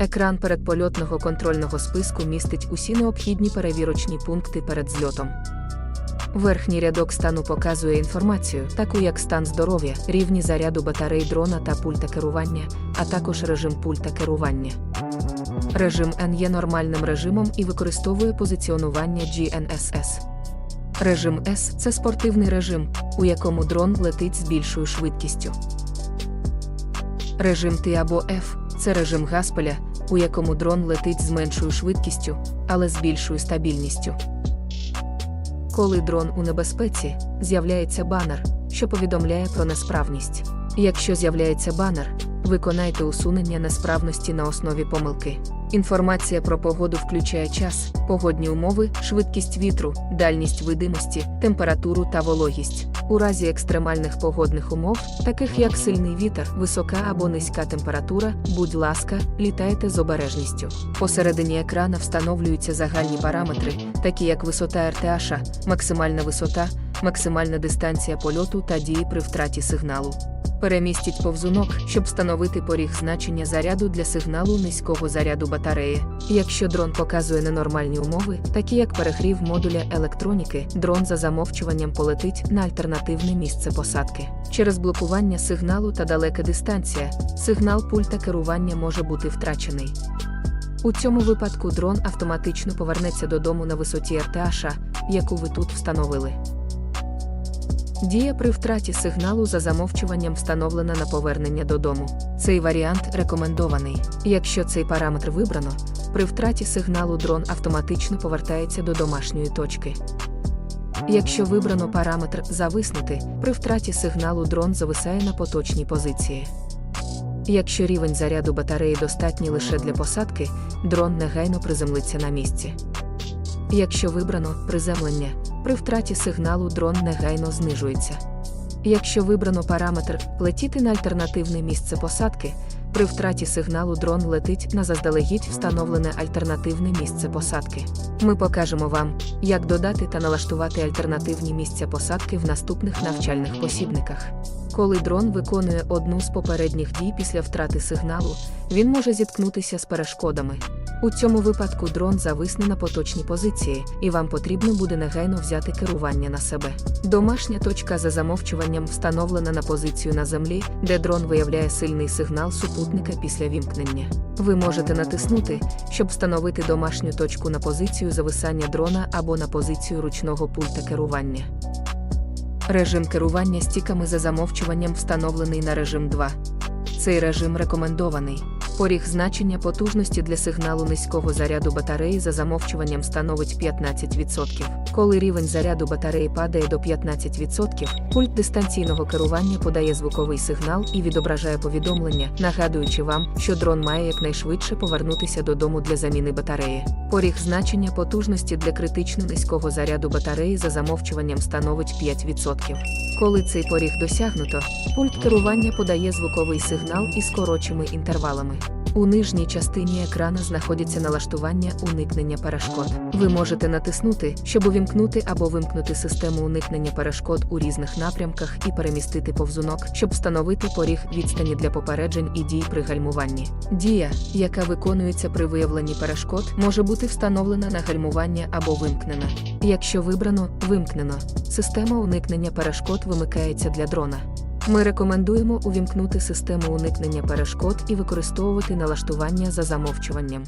Екран передпольотного контрольного списку містить усі необхідні перевірочні пункти перед зльотом. Верхній рядок стану показує інформацію, таку як стан здоров'я, рівні заряду батарей дрона та пульта керування, а також режим пульта керування. Режим N є нормальним режимом і використовує позиціонування GNSS. Режим S це спортивний режим, у якому дрон летить з більшою швидкістю. Режим T або F це режим Гаспеля, у якому дрон летить з меншою швидкістю, але з більшою стабільністю. Коли дрон у небезпеці, з'являється банер, що повідомляє про несправність. Якщо з'являється банер, виконайте усунення несправності на основі помилки. Інформація про погоду включає час, погодні умови, швидкість вітру, дальність видимості, температуру та вологість. У разі екстремальних погодних умов, таких як сильний вітер, висока або низька температура, будь ласка, літайте з обережністю. Посередині екрана встановлюються загальні параметри, такі як висота РТАШ, максимальна висота, максимальна дистанція польоту та дії при втраті сигналу. Перемістіть повзунок, щоб встановити поріг значення заряду для сигналу низького заряду батареї. Якщо дрон показує ненормальні умови, такі як перегрів модуля електроніки, дрон за замовчуванням полетить на альтернативне місце посадки. Через блокування сигналу та далека дистанція, сигнал пульта керування може бути втрачений. У цьому випадку дрон автоматично повернеться додому на висоті РТАШ, яку ви тут встановили. Дія при втраті сигналу за замовчуванням встановлена на повернення додому. Цей варіант рекомендований. Якщо цей параметр вибрано, при втраті сигналу дрон автоматично повертається до домашньої точки. Якщо вибрано параметр зависнути, при втраті сигналу дрон зависає на поточній позиції. Якщо рівень заряду батареї достатній лише для посадки, дрон негайно приземлиться на місці. Якщо вибрано приземлення, при втраті сигналу дрон негайно знижується. Якщо вибрано параметр летіти на альтернативне місце посадки, при втраті сигналу дрон летить на заздалегідь встановлене альтернативне місце посадки. Ми покажемо вам, як додати та налаштувати альтернативні місця посадки в наступних навчальних посібниках. Коли дрон виконує одну з попередніх дій після втрати сигналу, він може зіткнутися з перешкодами. У цьому випадку дрон зависне на поточній позиції, і вам потрібно буде негайно взяти керування на себе. Домашня точка за замовчуванням встановлена на позицію на землі, де дрон виявляє сильний сигнал супутника після вімкнення. Ви можете натиснути, щоб встановити домашню точку на позицію зависання дрона або на позицію ручного пульта керування. Режим керування стіками за замовчуванням встановлений на режим 2. Цей режим рекомендований. Поріг значення потужності для сигналу низького заряду батареї за замовчуванням становить 15%. Коли рівень заряду батареї падає до 15%, пульт дистанційного керування подає звуковий сигнал і відображає повідомлення, нагадуючи вам, що дрон має якнайшвидше повернутися додому для заміни батареї. Поріг значення потужності для критично низького заряду батареї за замовчуванням становить 5%. Коли цей поріг досягнуто, пульт керування подає звуковий сигнал із коротшими інтервалами. У нижній частині екрана знаходяться налаштування уникнення перешкод. Ви можете натиснути, щоб увімкнути або вимкнути систему уникнення перешкод у різних напрямках і перемістити повзунок, щоб встановити поріг відстані для попереджень і дій при гальмуванні. Дія, яка виконується при виявленні перешкод, може бути встановлена на гальмування або вимкнена. Якщо вибрано вимкнено, система уникнення перешкод вимикається для дрона. Ми рекомендуємо увімкнути систему уникнення перешкод і використовувати налаштування за замовчуванням.